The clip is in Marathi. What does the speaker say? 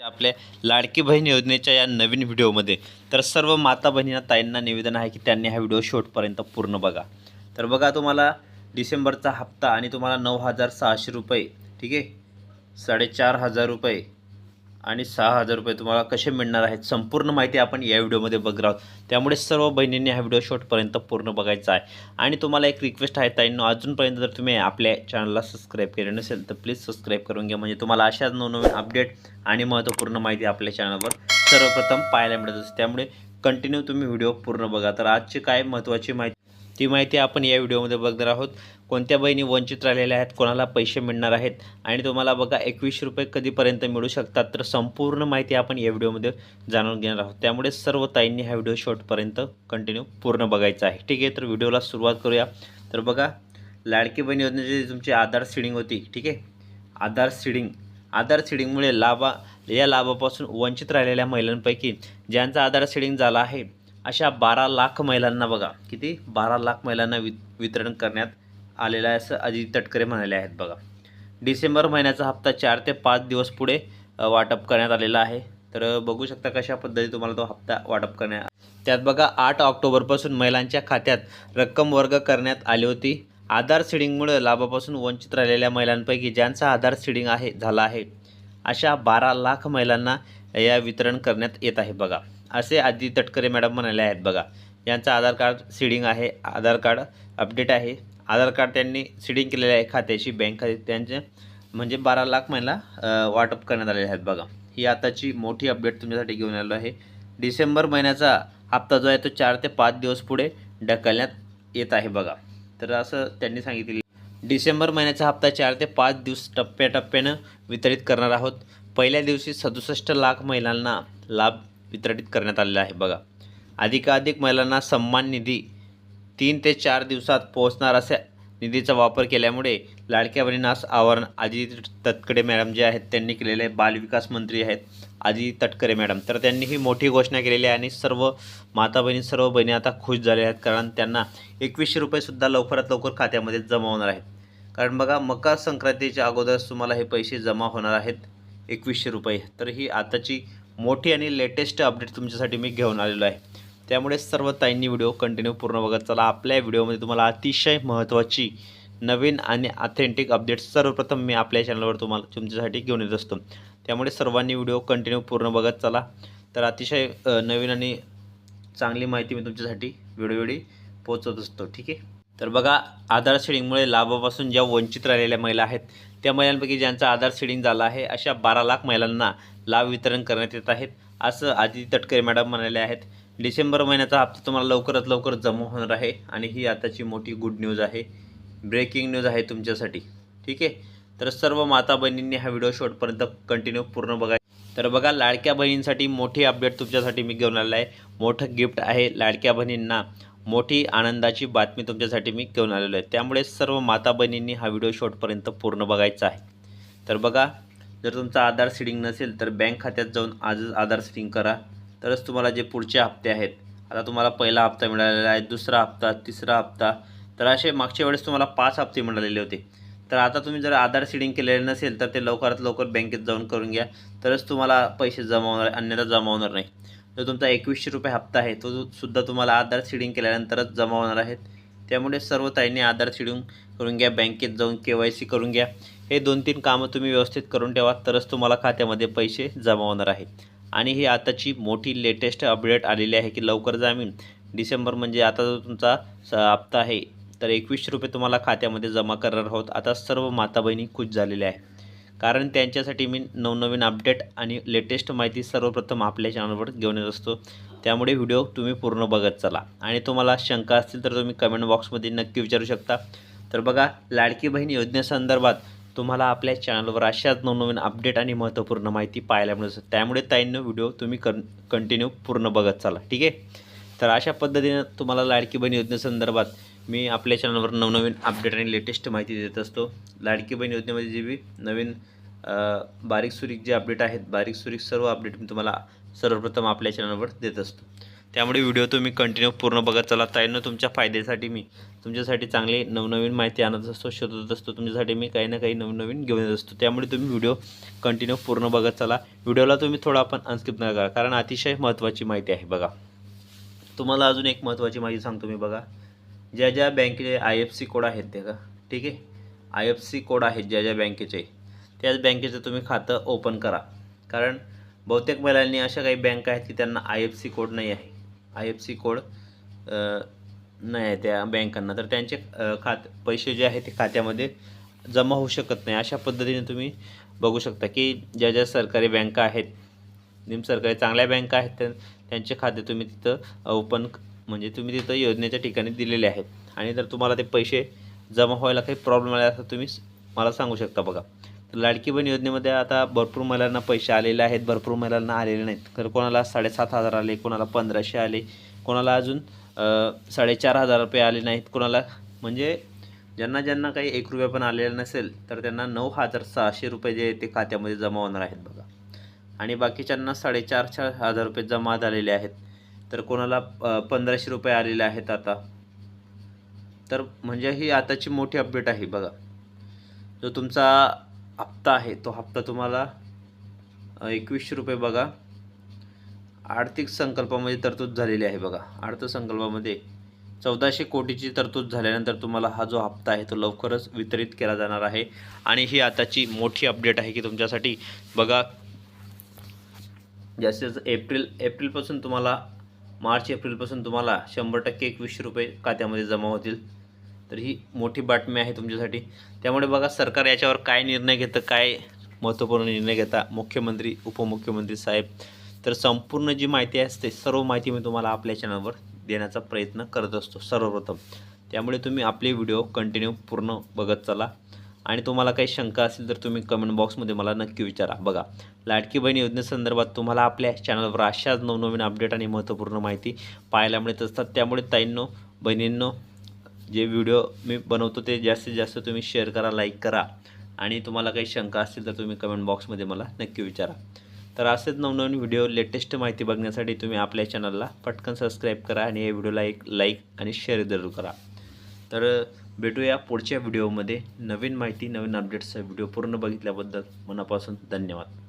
आपल्या लाडकी बहीण योजनेच्या या नवीन व्हिडिओमध्ये. तर सर्व माता बहिणींना ताईंना निवेदन आहे की त्यांनी हा व्हिडिओ शेवटपर्यंत पूर्ण बघा. तर बघा तुम्हाला डिसेंबरचा हप्ता आणि तुम्हाला नऊ हजार सहाशे रुपये ठीक आहे? साडेचार हजार रुपये. आणि सहा हजार रुपये तुम्हाला कसे मिळणार आहेत संपूर्ण माहिती आपण या व्हिडिओमध्ये बघणार आहोत. त्यामुळे सर्व बहिणींनी हा व्हिडिओ शॉर्टपर्यंत पूर्ण बघायचा आहे. आणि तुम्हाला एक रिक्वेस्ट आहे ताईंनो अजूनपर्यंत जर तुम्ही आपल्या चॅनलला सबस्क्राईब केले नसेल तर प्लीज सबस्क्राईब करून घ्या. म्हणजे तुम्हाला अशाच नवनवीन अपडेट आणि महत्त्वपूर्ण माहिती आपल्या चॅनलवर सर्वप्रथम पाहायला मिळत असते. त्यामुळे कंटिन्यू तुम्ही व्हिडिओ पूर्ण बघा. तर आजची काय महत्त्वाची माहिती ती माहिती आपण या व्हिडिओमध्ये बघणार आहोत. कोणत्या बहिणी वंचित राहिलेल्या आहेत कोणाला पैसे मिळणार आहेत आणि तुम्हाला बघा एकवीसशे रुपये कधीपर्यंत मिळू शकतात तर संपूर्ण माहिती आपण या व्हिडिओमध्ये जाणून घेणार आहोत. त्यामुळे सर्व ताईंनी हा व्हिडिओ शॉर्टपर्यंत कंटिन्यू पूर्ण बघायचा आहे. ठीक आहे तर व्हिडिओला सुरुवात करूया. तर बघा लाडकी बहीण योजनेची तुमची आधार सीडिंग होती. ठीक आहे? आधार सीडिंग आधार सीडिंगमुळे लाभा या लाभापासून वंचित राहिलेल्या महिलांपैकी ज्यांचा आधार सीडिंग झाला आहे अशा बारा लाख महिलांना बघा किती? बारा लाख महिलांना वि वितरण करण्यात आलेलं आहे असं अजित तटकरे म्हणाले आहेत बघा. डिसेंबर महिन्याचा हप्ता चार ते पाच दिवस पुढे वाटप करण्यात आलेला आहे. तर बघू शकता कशा पद्धती तुम्हाला तो हप्ता वाटप करण्यात त्यात बघा आठ ऑक्टोबरपासून महिलांच्या खात्यात रक्कम वर्ग करण्यात आली होती. आधार सीडिंगमुळे लाभापासून वंचित राहिलेल्या महिलांपैकी ज्यांचा आधार सीडिंग आहे झाला आहे अशा बारा लाख महिलांना या वितरण करण्यात येत आहे बघा. असे आधी तटकरे मॅडम म्हणाले आहेत बघा. यांचं आधार कार्ड सीडिंग आहे आधार कार्ड अपडेट आहे. आधार कार्ड त्यांनी सीडिंग केलेलं आहे खात्याची बँक खाते त्यांचे म्हणजे बारा लाख महिला वाटप करण्यात आलेले आहेत बघा. ही आताची मोठी अपडेट तुमच्यासाठी घेऊन आलो आहे. डिसेंबर महिन्याचा हप्ता जो आहे तो चार ते पाच दिवस पुढे ढकलण्यात येत आहे बघा. तर असं त्यांनी सांगितले डिसेंबर महिन्याचा हप्ता चार ते पाच दिवस टप्प्याटप्प्यानं वितरित करणार आहोत. पहिल्या दिवशी सदुसष्ट लाख महिलांना लाभ वितरित करण्यात आलेला आहे. बघा अधिकाधिक महिलांना सन्मान निधी तीन ते चार दिवसात पोहोचणार अशा निधीचा वापर केल्यामुळे लाडक्या बहिणींनास आवरण आजी तटकरे मॅडम जे आहेत त्यांनी केलेले बालविकास मंत्री आहेत आजी तटकरे मॅडम. तर त्यांनी ही मोठी घोषणा केलेली आहे आणि सर्व माता बहिणी सर्व बहिणी आता खुश झाल्या आहेत कारण त्यांना एकवीसशे रुपयेसुद्धा लवकरात लवकर खात्यामध्ये जमा होणार आहेत. कारण बघा मकर संक्रांतीच्या अगोदरच तुम्हाला हे पैसे जमा होणार आहेत एकवीसशे रुपये. तर ही आताची मोठी आणि लेटेस्ट अपडेट तुमच्यासाठी मी घेऊन आलेलो आहे. त्यामुळे सर्व ताईंनी व्हिडिओ कंटिन्यू पूर्ण बघत चला. आपल्या व्हिडिओमध्ये तुम्हाला अतिशय महत्त्वाची नवीन आणि ऑथेंटिक अपडेट्स सर्वप्रथम मी आपल्या चॅनलवर तुम्हाला तुमच्यासाठी घेऊन येत असतो. त्यामुळे सर्वांनी व्हिडिओ कंटिन्यू पूर्ण बघत चला. तर अतिशय नवीन आणि चांगली माहिती मी तुमच्यासाठी वेळोवेळी पोहोचवत असतो. ठीक आहे? तर बघा आधार शेडिंगमुळे लाभापासून ज्या वंचित राहिलेल्या महिला आहेत त्या महिलांपैकी ज्यांचा आधार शेडिंग झाला आहे अशा बारा लाख महिलांना लाभ वितरण करण्यात येत आहेत. असं आदिती तटकरे मॅडम म्हणाले आहेत. डिसेंबर महिन्याचा हप्ता तुम्हाला लवकरात लवकर जमा होणार आहे आणि ही आताची मोठी गुड न्यूज आहे. ब्रेकिंग न्यूज आहे तुमच्यासाठी. ठीक आहे? तर सर्व माता बहिणींनी हा व्हिडिओ शेवटपर्यंत कंटिन्यू पूर्ण बघा. तर बघा लाडक्या बहिणींसाठी मोठी अपडेट तुमच्यासाठी मी घेऊन आलेलो आहे. मोठं गिफ्ट आहे लाडक्या बहिणींना. मोठी आनंदाची बातमी तुमच्यासाठी मी घेऊन आलेलो आहे. त्यामुळे सर्व माता बहिणींनी हा व्हिडिओ शेवटपर्यंत पूर्ण बघायचा आहे. तर बघा जर तुमचा आधार सीडिंग नसेल तर बँक खात्यात जाऊन आजच आधार सीडिंग करा. तरच तुम्हाला जे पुढचे हप्ते आहेत आता तुम्हाला पहिला हप्ता मिळालेला आहे दुसरा हप्ता तिसरा हप्ता तर असे मागच्या वेळेस तुम्हाला पाच हप्ते मिळालेले होते. तर आता तुम्ही जर आधार सीडिंग केलेले नसेल तर ते लवकरात लवकर बँकेत जाऊन करून घ्या. तरच तुम्हाला पैसे जमा होणार अन्यथा जमा होणार नाही. जो तुमचा एकवीसशे रुपये हप्ता आहे तो सुद्धा तुम्हाला आधार सीडिंग केल्यानंतरच जमा होणार आहेत त्यामुळे सर्व ताईंनी आधार सीडिंग करून घ्या बँकेत जाऊन के वाय सी करून घ्या. हे दोन तीन कामं तुम्ही व्यवस्थित करून ठेवा तरच तुम्हाला खात्यामध्ये पैसे जमा होणार आहे आणि ही आताची मोठी लेटेस्ट अपडेट आलेली आहे की लवकर जामीन. डिसेंबर म्हणजे आता जो तुमचा हप्ता आहे तर एकवीसशे रुपये तुम्हाला खात्यामध्ये जमा करणार आहोत. आता सर्व माता बहिणी खुश झालेल्या आहे कारण त्यांच्यासाठी मी नवनवीन अपडेट आणि लेटेस्ट माहिती सर्वप्रथम आपल्या चॅनलवर घेऊन येत असतो. त्यामुळे व्हिडिओ तुम्ही पूर्ण बघत चला. आणि तुम्हाला शंका असतील तर तुम्ही कमेंट बॉक्समध्ये नक्की विचारू शकता. तर बघा लाडकी बहीण योजनेसंदर्भात तुम्हाला आपल्या चॅनलवर अशाच नवनवीन अपडेट आणि महत्त्वपूर्ण माहिती पाहायला मिळत त्यामुळे ताईंनं व्हिडिओ तुम्ही कन कंटिन्यू पूर्ण बघत चला. ठीक आहे? तर अशा पद्धतीनं तुम्हाला लाडकी बहीण योजनेसंदर्भात मी आपल्या चॅनलवर नवनवीन अपडेट आणि लेटेस्ट माहिती देत असतो. लाडकी बहीण योजनेमध्ये जी बी नवीन बारीक सुरीक जे अपडेट आहेत बारीक सुरीक सर्व अपडेट मी तुम्हाला सर्वप्रथम आपल्या चॅनलवर देत असतो. त्यामुळे व्हिडिओ तुम्ही कंटिन्यू पूर्ण बघत चला. ताईंनो तुमच्या फायद्यासाठी मी तुमच्यासाठी चांगली नवनवीन माहिती आणत असतो शोधत असतो. तुमच्यासाठी मी काही ना काही नवनवीन घेऊन येत असतो. त्यामुळे तुम्ही व्हिडिओ कंटिन्यू पूर्ण बघत चला. व्हिडिओला तुम्ही थोडा पण अनस्किप न करा कारण अतिशय महत्त्वाची माहिती आहे बघा. तुम्हाला अजून एक महत्त्वाची माहिती सांगतो मी बघा. ज्या ज्या बँकेचे आय एफ सी कोड आहेत ते का ठीक आहे? आय एफ सी कोड आहेत ज्या ज्या बँकेचे. त्याच बँकेचं तुम्ही खातं ओपन करा. कारण बहुतेक महिलांनी अशा काही बँक आहेत की त्यांना आय एफ सी कोड नाही आहे. आय एफ सी कोड नाही आहे त्या बँकांना. तर त्यांचे खात पैसे जे आहेत ते खात्यामध्ये जमा होऊ शकत नाही. अशा पद्धतीने तुम्ही बघू शकता की ज्या ज्या सरकारी बँका आहेत निमसरकारी चांगल्या बँका आहेत त्यांचे खाते तुम्ही तिथं ओपन म्हणजे तुम्ही तिथं योजनेच्या ठिकाणी दिलेले आहेत. आणि जर तुम्हाला ते पैसे जमा व्हायला काही प्रॉब्लेम आला तर तुम्ही मला सांगू शकता बघा. लाडकी बहीण योजनेमध्ये आता भरपूर महिलांना पैसे आलेले आहेत भरपूर महिलांना आलेले नाहीत. तर कोणाला साडेसात हजार आले कोणाला पंधराशे आले कोणाला अजून साडेचार हजार रुपये आले नाहीत कोणाला म्हणजे ज्यांना ज्यांना काही एक रुपया पण आलेला नसेल तर त्यांना नऊ हजार सहाशे रुपये जे ते खात्यामध्ये जमा होणार आहेत बघा. आणि बाकीच्यांना साडेचार चार हजार रुपये जमा झालेले आहेत. तर कोणाला पंधराशे रुपये आलेले आहेत आता. तर म्हणजे ही आताची मोठी अपडेट आहे बघा. जो तुमचा हप्ता आहे तो हप्ता तुम्हाला एकवीसशे रुपये बघा. आर्थिक संकल्पामध्ये तरतूद झालेली आहे बघा. अर्थसंकल्पामध्ये चौदाशे कोटीची तरतूद झाल्यानंतर तुम्हाला हा जो हप्ता आहे तो लवकरच वितरित केला जाणार आहे. आणि ही आताची मोठी अपडेट आहे की तुमच्यासाठी बघा जास्तीत जास्त एप्रिल एप्रिलपासून तुम्हाला मार्च एप्रिलपासून तुम्हाला शंभर टक्के एकवीसशे रुपये खात्यामध्ये जमा होतील. तर ही मोठी बातमी आहे तुमच्यासाठी. त्यामुळे बघा सरकार याच्यावर काय निर्णय घेतं काय महत्त्वपूर्ण निर्णय घेता मुख्यमंत्री उपमुख्यमंत्री साहेब. तर संपूर्ण जी माहिती असते सर्व माहिती मी तुम्हाला आपल्या चॅनलवर देण्याचा प्रयत्न करत असतो सर्वप्रथम. त्यामुळे तुम्ही आपले व्हिडिओ कंटिन्यू पूर्ण बघत चला. आणि तुम्हाला काही शंका असेल तर तुम्ही कमेंट बॉक्समध्ये मला नक्की विचारा. बघा लाडकी बहीण योजनेसंदर्भात तुम्हाला आपल्या चॅनलवर अशाच नवनवीन अपडेट आणि महत्त्वपूर्ण माहिती पाहायला मिळत असतात. त्यामुळे ताईंनो बहिणींनो जे व्हिडिओ मी बनवतो ते जास्तीत जास्त तुम्ही शेअर करा लाईक करा. आणि तुम्हाला काही शंका असतील तर तुम्ही कमेंट बॉक्समध्ये मला नक्की विचारा. तर असेच नवनवीन व्हिडिओ लेटेस्ट माहिती बघण्यासाठी तुम्ही आपल्या चॅनलला पटकन सबस्क्राईब करा आणि या व्हिडिओला एक लाईक आणि शेअर जरूर करा. तर भेटूया पुढच्या व्हिडिओमध्ये नवीन माहिती नवीन अपडेट्सचा व्हिडिओ पूर्ण बघितल्याबद्दल मनापासून धन्यवाद.